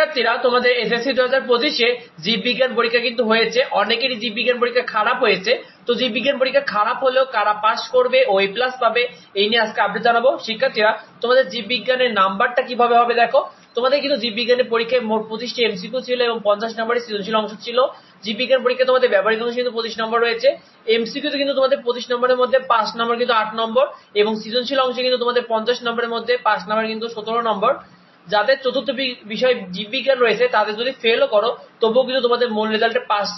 শিক্ষার্থীরা তোমাদের এসএসসি দু হাজার পঁচিশে জীববিজ্ঞান পরীক্ষা কিন্তু হয়েছে। অনেকেরই জীববিজ্ঞান পরীক্ষা খারাপ হয়েছে। তো জীববিজ্ঞান পরীক্ষা খারাপ হলেও কারা পাস করবে ও প্লাস পাবে, এই নিয়ে আজকে আপডেট জানাব। শিক্ষার্থীরা, তোমাদের জীববিজ্ঞানের নাম্বারটা কীভাবে হবে দেখো। তোমাদের কিন্তু জীববিজ্ঞানের পরীক্ষায় মোট পঁচিশটি এমসিকিউ ছিল এবং পঞ্চাশ নম্বরের সৃজনশীল অংশ ছিল। জীববিজ্ঞান পরীক্ষা তোমাদের ব্যবহারিক অংশ কিন্তু পঁচিশ নম্বর রয়েছে। এমসিকিউতে কিন্তু তোমাদের পঁচিশ নম্বরের মধ্যে পাঁচ নম্বর কিন্তু আট নম্বর এবং সৃজনশীল অংশে কিন্তু তোমাদের পঞ্চাশ নম্বরের মধ্যে পাঁচ নম্বর কিন্তু সতেরো নম্বর। যাদের চতুর্থ বিষয় জীববিজ্ঞান রয়েছে, তাদের যদি ফেলও করো, তবুও কিন্তু তোমাদের মূল রেজাল্টে পাস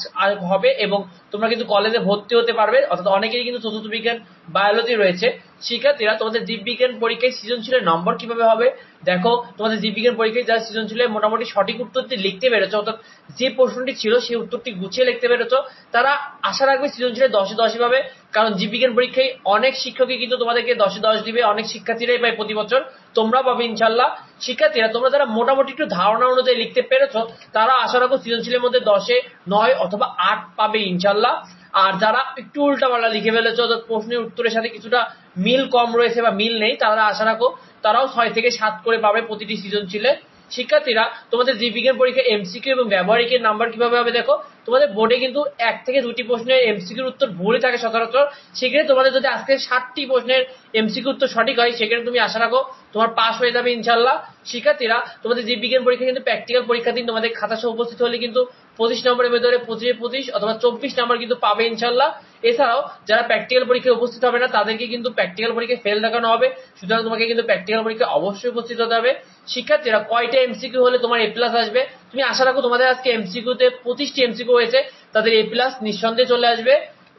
হবে এবং তোমরা কিন্তু কলেজে ভর্তি হতে পারবে। অর্থাৎ অনেকেরই কিন্তু চতুর্থ বিজ্ঞান বায়োলজি রয়েছে। শিক্ষার্থীরা তোমাদের জীববিজ্ঞান পরীক্ষায় সৃজনশীলের নম্বর কীভাবে হবে? দেখো, তোমাদের জীববিজ্ঞান পরীক্ষায় যারা সৃজনশীলের মোটামুটি সঠিক উত্তরটি লিখতে পেরেছ, অর্থাৎ যে প্রশ্নটি ছিল সেই উত্তরটি গুছিয়ে লিখতে পেরেছ, তারা আশা রাখবে সৃজনশীলের দশে দশই পাবে, কারণ জীববিজ্ঞান পরীক্ষায় অনেক শিক্ষকই কিন্তু তোমাদেরকে দশে দশ দিবে, অনেক শিক্ষার্থীরাই পায় প্রতি বছর, তোমরা পাবে ইনশাল্লাহ শিক্ষার্থীরা, তোমরা যারা মোটামুটি একটু ধারণা অনুযায়ী লিখতে পেরেছ, তারা আশা রাখো সৃজনশীলের মধ্যে দশে নয় অথবা আট পাবে ইনশাল্লাহ আর যারা একটু উল্টাপাল্টা লিখে ফেলেছো, অর্থাৎ প্রশ্নের উত্তরের সাথে কিছুটা মিল কম রয়েছে বা মিল নেই, তারা আশা রাখো, তারাও ছয় থেকে সাত করে পাবে প্রতিটি সিজন সৃজনশীলে। শিক্ষার্থীরা, তোমাদের জীববিজ্ঞান পরীক্ষা এমসিকিউ এবং ব্যবহারিকের নাম্বার কীভাবে হবে দেখো তোমাদের বোর্ডে কিন্তু এক থেকে দুটি প্রশ্নের এমসিকিউর উত্তর ভুলই থাকে সচরাচর। সেখানে তোমাদের যদি আজকে ষাটটি প্রশ্নের এমসিকিউ উত্তর সঠিক হয় সেখানে তুমি আশা রাখো তোমার পাস হয়ে যাবে ইনশাল্লাহ শিক্ষার্থীরা, তোমাদের জীববিজ্ঞান পরীক্ষা কিন্তু প্র্যাকটিক্যাল পরীক্ষা দিন, তোমাদের খাতা সহ উপস্থিত হলে কিন্তু পঁচিশ নম্বরের ভেতরে পঁচিশে পঁচিশ অথবা চব্বিশ নম্বর কিন্তু পাবে ইনশাল্লাহ এছাড়াও, যারা প্র্যাকটিক্যাল পরীক্ষায় উপস্থিত হবে না, তাদেরকে কিন্তু প্র্যাকটিক্যাল পরীক্ষায় ফেল দেখানো হবে। সুতরাং তোমাকে কিন্তু প্র্যাকটিক্যাল পরীক্ষায় অবশ্যই উপস্থিত হতে হবে। শিক্ষার্থীরা, কয়টা এমসিকিউ হলে তোমার এ প্লাস আসবে? তুমি আশা রাখো তোমাদের আজকে এমসিকিউতে পঁচিশটি এমসিকিউ হয়েছে, তাদের এ প্লাস নিঃসন্দেহে চলে আসবে।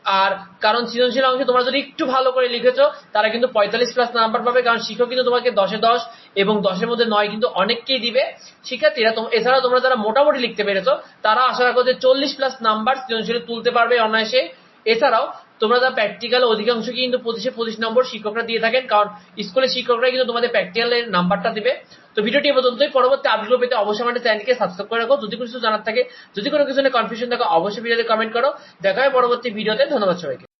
আর কারণ সৃজনশীল অংশে তোমরা যদি একটু ভালো করে লিখেছো, তারা কিন্তু পঁয়তাল্লিশ প্লাস নাম্বার পাবে, কারণ শিক্ষক কিন্তু তোমাকে দশে দশ এবং দশের মধ্যে নয় কিন্তু অনেককেই দিবে। শিক্ষার্থীরা এছাড়াও তোমরা যারা মোটামুটি লিখতে পেরেছ, তারা আশা রাখো যে চল্লিশ প্লাস নাম্বার সৃজনশীলে তুলতে পারবে অনায়াসে। এছাড়াও, তোমরা যারা প্র্যাকটিক্যাল অধিকাংশ কিন্তু পঁচিশে পঁচিশ নম্বর শিক্ষকরা দিয়ে থাকেন, কারণ স্কুলের শিক্ষকরা কিন্তু তোমাদের প্র্যাকটিক্যালের নাম্বারটা দিবে। তো ভিডিওটি এ পর্যন্তই। পরবর্তী আপডেট পেতে অবশ্যই আমাদের চ্যানেলকে সাবস্ক্রাইব করে রাখো। যদি কিছু জানার থাকে, যদি কোনো কিছু নিয়ে কনফিউশন থাকে, অবশ্যই ভিডিওতে কমেন্ট করো। দেখা হয় পরবর্তী ভিডিওতে ধন্যবাদ সবাইকে।